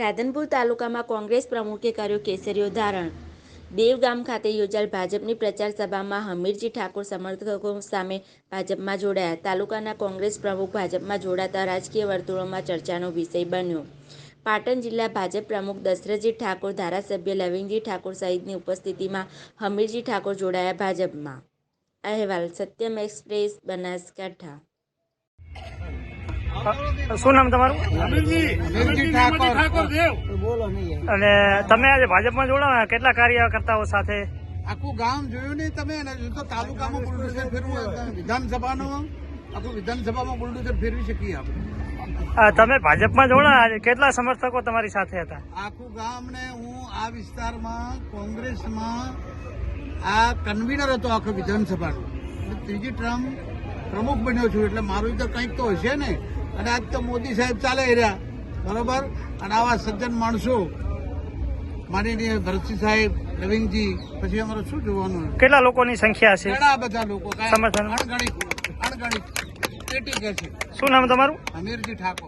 રાધનપુર તાલુકામાં કોંગ્રેસ પ્રમુખે કર્યો કેસરીઓ ધારણ. દેવગામ ખાતે યોજાયેલ ભાજપની પ્રચાર સભામાં હમીરજી ઠાકોર સમર્થકો સામે ભાજપમાં જોડાયા. તાલુકાના કોંગ્રેસ પ્રમુખ ભાજપમાં જોડાતા રાજકીય વર્તુળોમાં ચર્ચાનો વિષય બન્યો. પાટણ જિલ્લા ભાજપ પ્રમુખ દશરથજી ઠાકોર, ધારાસભ્ય લવિંગજી ઠાકોર સહિતની ઉપસ્થિતિમાં હમીરજી ઠાકોર જોડાયા ભાજપમાં. અહેવાલ, સત્યમ એક્સપ્રેસ, બનાસકાંઠા. શું નામ તમારું? અને તમે આજે ભાજપમાં જોડાયા કેટલા કાર્યકર્તાઓ સાથે? આખું ગામ જોયું નહીં તમે અને તો તાલુકામાં બુલડોઝર ફેરવું તો આખું વિધાનસભામાં બુલડોઝર ફેરવી શકીએ આપણે. તમે ભાજપમાં જોડાયા આજે કેટલા સમર્થકો તમારી સાથે હતા? આખું ગામ ને હું આ વિસ્તારમાં કોંગ્રેસમાં આ કન્વીનર હતો આખો વિધાનસભાનો. ત્રીજી ટર્મ પ્રમુખ બન્યો છું એટલે મારું તો કંઈક તો હશે ને. અને આજ તો મોદી સાહેબ ચાલે રહ્યા. બરોબર? અને આવા સજ્જન માણસો. માનનીય ભરતસિંહ સાહેબ નવીનજી પછી અમારે શું જોવાનું કેટલા લોકોની સંખ્યા છે ઘણા બધા લોકો. અણગણિત અણગણિત. પેટી કે છે. શું નામ તમારું? અમીરજી ઠાકોર.